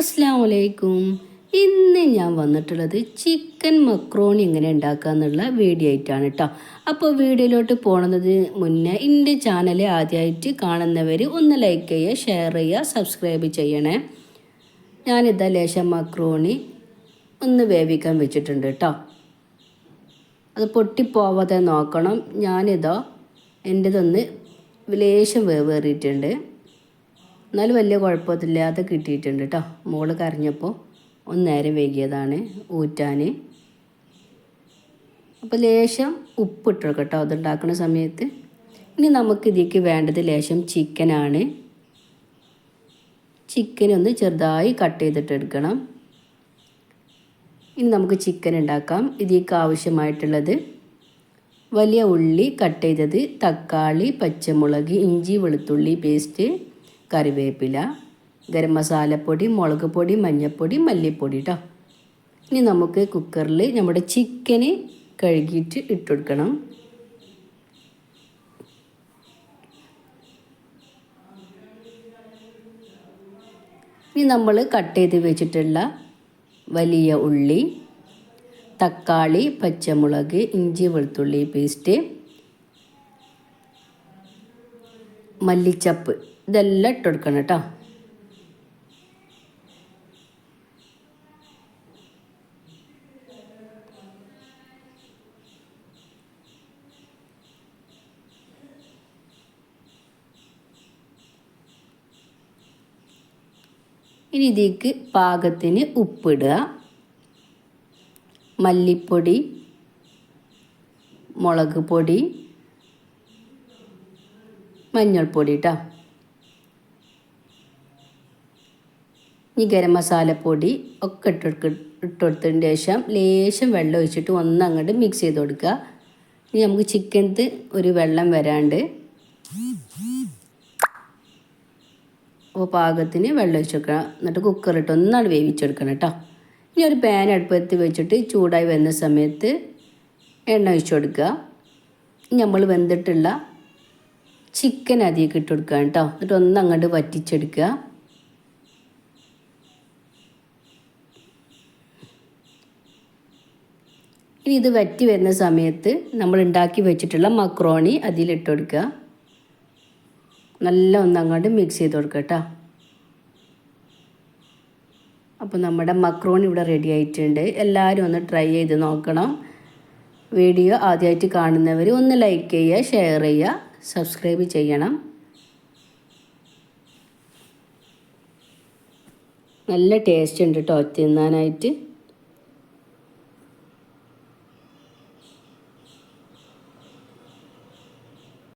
അസ്സാം വലൈക്കും ഇന്ന് ഞാൻ വന്നിട്ടുള്ളത് ചിക്കൻ മക്രോണി എങ്ങനെ ഉണ്ടാക്കുക എന്നുള്ള വീഡിയോ ആയിട്ടാണ് കേട്ടോ അപ്പോൾ വീഡിയോയിലോട്ട് പോണത് മുന്നേ എന്റെ ചാനൽ ആദ്യമായിട്ട് കാണുന്നവർ ഒന്ന് ലൈക്ക് ചെയ്യുക ഷെയർ ചെയ്യുക സബ്സ്ക്രൈബ് ചെയ്യണേ. ഞാനിതാ ലേശം മക്രോണി ഒന്ന് വേവിക്കാൻ വെച്ചിട്ടുണ്ട് കേട്ടോ അത് പൊട്ടിപ്പോവാതെ നോക്കണം. ഞാനിതോ എന്റെതൊന്ന് ലേശം വേവേറിയിട്ടുണ്ട്. എന്നാലും വലിയ കുഴപ്പമില്ലാതെ കിട്ടിയിട്ടുണ്ട് കേട്ടോ. മോൾ കരഞ്ഞപ്പോൾ ഒന്ന് നേരം വൈകിയതാണ് ഊറ്റാൻ അപ്പോൾ ലേശം ഉപ്പിട്ടു കേട്ടോ അതുണ്ടാക്കുന്ന സമയത്ത്. ഇനി നമുക്ക് ഇതിലേക്ക് വേണ്ടത് ലേശം ചിക്കനാണ്. ചിക്കൻ ഒന്ന് ചെറുതായി കട്ട് ചെയ്തിട്ട് എടുക്കണം. ഇനി നമുക്ക് ചിക്കൻ ഉണ്ടാക്കാം. ഇതിലേക്ക് ആവശ്യമായിട്ടുള്ളത് വലിയ ഉള്ളി കട്ട് ചെയ്തത് തക്കാളി പച്ചമുളക് ഇഞ്ചി വെളുത്തുള്ളി പേസ്റ്റ് കറിവേപ്പില ഗരം മസാലപ്പൊടി മുളക് പൊടി മഞ്ഞൾപ്പൊടി മല്ലിപ്പൊടി കേട്ടോ ഇനി നമുക്ക് കുക്കറിൽ നമ്മുടെ ചിക്കന് കഴുകിയിട്ട് ഇട്ടുകൊടുക്കണം ഇനി നമ്മൾ കട്ട് ചെയ്ത് വെച്ചിട്ടുള്ള വലിയ ഉള്ളി തക്കാളി പച്ചമുളക് ഇഞ്ചി വെളുത്തുള്ളി പേസ്റ്റ് മല്ലിച്ചപ്പ് ഇതെല്ലാം ഇട്ട് കൊടുക്കണം കേട്ടോ. ഇനി ഇതിലേക്ക് പാകത്തിന് ഉപ്പിടുക. മല്ലിപ്പൊടി മുളക് പൊടി മഞ്ഞൾപ്പൊടി കേട്ടോ ഇനി ഗരം മസാലപ്പൊടി ഒക്കെ ഇട്ട് ഇട്ടുകൊടുത്തതിന് ശേഷം ലേശം വെള്ളം ഒഴിച്ചിട്ട് ഒന്ന് അങ്ങോട്ട് മിക്സ് ചെയ്ത് കൊടുക്കുക. ഇനി നമുക്ക് ചിക്കനത്ത് ഒരു വെള്ളം വരാണ്ട്. അപ്പോൾ പാകത്തിന് വെള്ളം ഒഴിച്ച് വെക്കണം എന്നിട്ട് കുക്കറിട്ട് ഒന്നാണ് വേവിച്ചെടുക്കണം കേട്ടോ. ഇനി ഒരു പാൻ അടുപ്പത്ത് വെച്ചിട്ട് ചൂടായി വരുന്ന സമയത്ത് എണ്ണ ഒഴിച്ച് കൊടുക്കുക. നമ്മൾ വെന്തിട്ടുള്ള ചിക്കൻ അതിലേക്ക് ഇട്ട് കൊടുക്കുക കേട്ടോ. എന്നിട്ട് ഒന്ന് അങ്ങോട്ട് വറ്റിച്ചെടുക്കുക. ഇനി ഇത് വറ്റി വരുന്ന സമയത്ത് നമ്മൾ ഉണ്ടാക്കി വെച്ചിട്ടുള്ള മക്രോണി അതിലിട്ട് കൊടുക്കുക. നല്ല ഒന്നങ്ങോട്ട് മിക്സ് ചെയ്ത് കൊടുക്കുക കേട്ടോ. അപ്പോൾ നമ്മുടെ മക്രോണി ഇവിടെ റെഡി ആയിട്ടുണ്ട്. എല്ലാവരും ഒന്ന് ട്രൈ ചെയ്ത് നോക്കണം. വീഡിയോ ആദ്യമായിട്ട് കാണുന്നവർ ഒന്ന് ലൈക്ക് ചെയ്യുക ഷെയർ ചെയ്യുക സബ്സ്ക്രൈബ് ചെയ്യണം. നല്ല ടേസ്റ്റ് ഉണ്ട് കേട്ടോ തിന്നാനായിട്ട്.